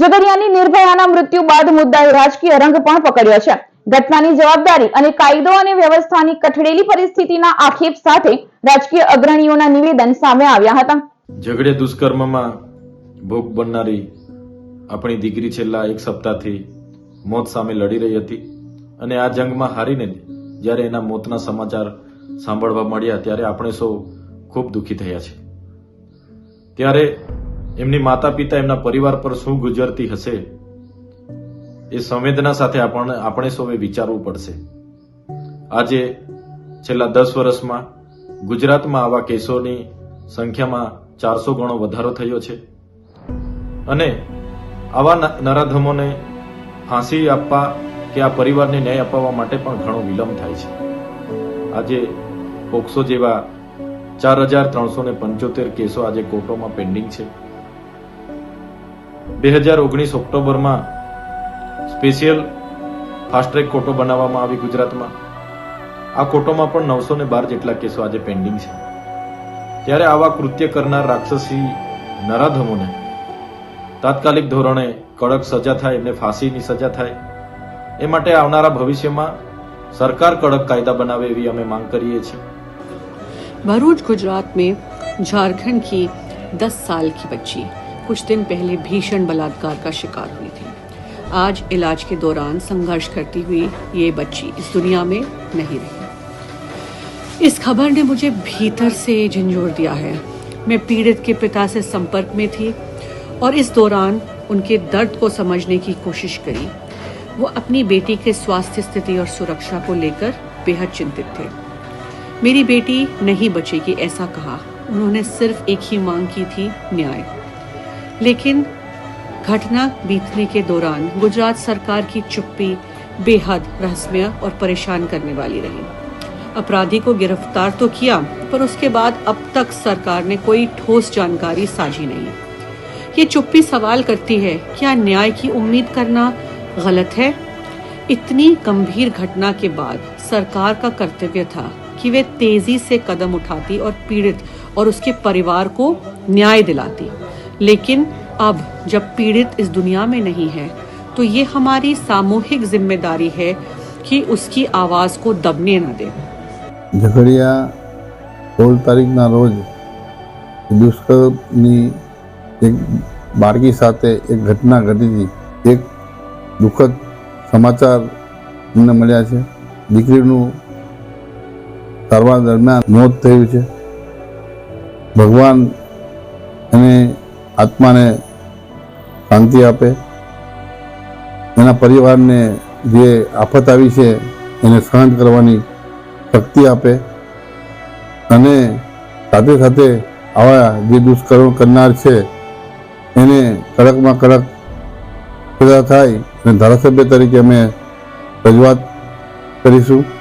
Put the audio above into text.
ઝઘડિયાની નિર્ભયાના મૃત્યુ બાદ મુદ્દાએ રાજકીય રંગ પણ પકડ્યો છે. ઘટનાની જવાબદારી અને કાયદો અને વ્યવસ્થાની કઠડેલી પરિસ્થિતિના આક્ષેપ સાથે રાજકીય અગ્રણીઓના નિવેદન સામે આવ્યા હતા. ઝઘડે દુષ્કર્મમાં ભોગ બનનારી આપણી દીકરી છેલ્લા એક સપ્તાહથી મોત સામે લડી રહી હતી અને આ જંગમાં હારીને જ્યારે એના મોતના સમાચાર સાંભળવા મળ્યા ત્યારે આપણે સૌ ખૂબ દુઃખી થયા છે ત્યારે એમની માતા પિતા એમના પરિવાર પર શું ગુજરતી હશે? એ સંવેદના સાથે આપણને આપણે સૌએ વિચારવું પડશે. આજે, છેલ્લા દસ વર્ષમાં ગુજરાતમાં આવા કેસોની સંખ્યામાં ચારસો ગણો વધારો થયો છે. અને આવા નરાધમોને ફાંસી આપવા કે આ પરિવારને ન્યાય અપાવવા માટે પણ ઘણો વિલંબ થાય છે. આજે પોક્સો જેવા ચાર હજાર ત્રણસો પંચોતેર કેસો આજે કોર્ટોમાં પેન્ડિંગ છે. બે હજાર ઓગણીસ ઓક્ટોબરમાં સ્પેશિયલ ફાસ્ટ ટ્રેક કોર્ટો બનાવવામાં આવી ગુજરાતમાં આ કોર્ટોમાં પણ નવસો ને બાર જેટલા કેસો આજે પેન્ડિંગ છે ત્યારે આવા કૃત્ય કરનાર રાક્ષસી નરાધમોને તાત્કાલિક ધોરણે કડક સજા થાય એમને ફાંસીની સજા થાય એ માટે આવનારા ભવિષ્યમાં સરકાર કડક કાયદા બનાવે એવી અમે માંગ કરીએ છીએ भरूच गुजरात में झारखंड की 10 साल की बच्ची कुछ दिन पहले भीषण बलात्कार का शिकार हुई थी। आज इलाज के दौरान संघर्ष करती हुई ये बच्ची इस दुनिया में नहीं रही। इस खबर ने मुझे भीतर से झंझोर दिया है। मैं पीड़ित के पिता से संपर्क में थी और इस दौरान उनके दर्द को समझने की कोशिश करी। वो अपनी बेटी के स्वास्थ्य स्थिति और सुरक्षा को लेकर बेहद चिंतित थे। मेरी बेटी नहीं बचेगी ऐसा कहा। उन्होंने सिर्फ़ एक ही मांग की थी, न्याय। लेकिन घटना बीतने के दौरान गुजरात सरकार की चुप्पी बेहद रहस्यमय और परेशान करने वाली रही। अपराधी को गिरफ़्तार तो किया, पर उसके बाद अब तक सरकार ने कोई ठोस जानकारी साझी नहीं। ये चुप्पी सवाल करती है, क्या न्याय की उम्मीद करना गलत है? इतनी गंभीर घटना के बाद सरकार का कर्तव्य था कि वे तेज़ी से कदम उठाती और पीड़ित और उसके परिवार को न्याय दिलाती। लेकिन अब जब पीड़ित इस दुनिया में नहीं है तो ये हमारी सामूहिक जिम्मेदारी है कि उसकी आवाज को दबने न दें ઝઘડિયા સોળ તારીખના રોજ દુષ્કર્મની એક બાળકી સાથે એક ઘટના ઘટી હતી એક દુઃખદ સમાચાર અમને મળ્યા છે દીકરીનું સારવાર દરમિયાન મોત થયું છે ભગવાન એને આત્માને શાંતિ આપે. એના પરિવારને જે આફત આવી છે, એને સહન કરવાની શક્તિ આપે. અને સાથે સાથે આવા જે દુષ્કર્મ કરનાર છે, એને કડકમાં કડક સજા થાય. અને ધારાસભ્ય તરીકે અમે રજૂઆત કરીશું.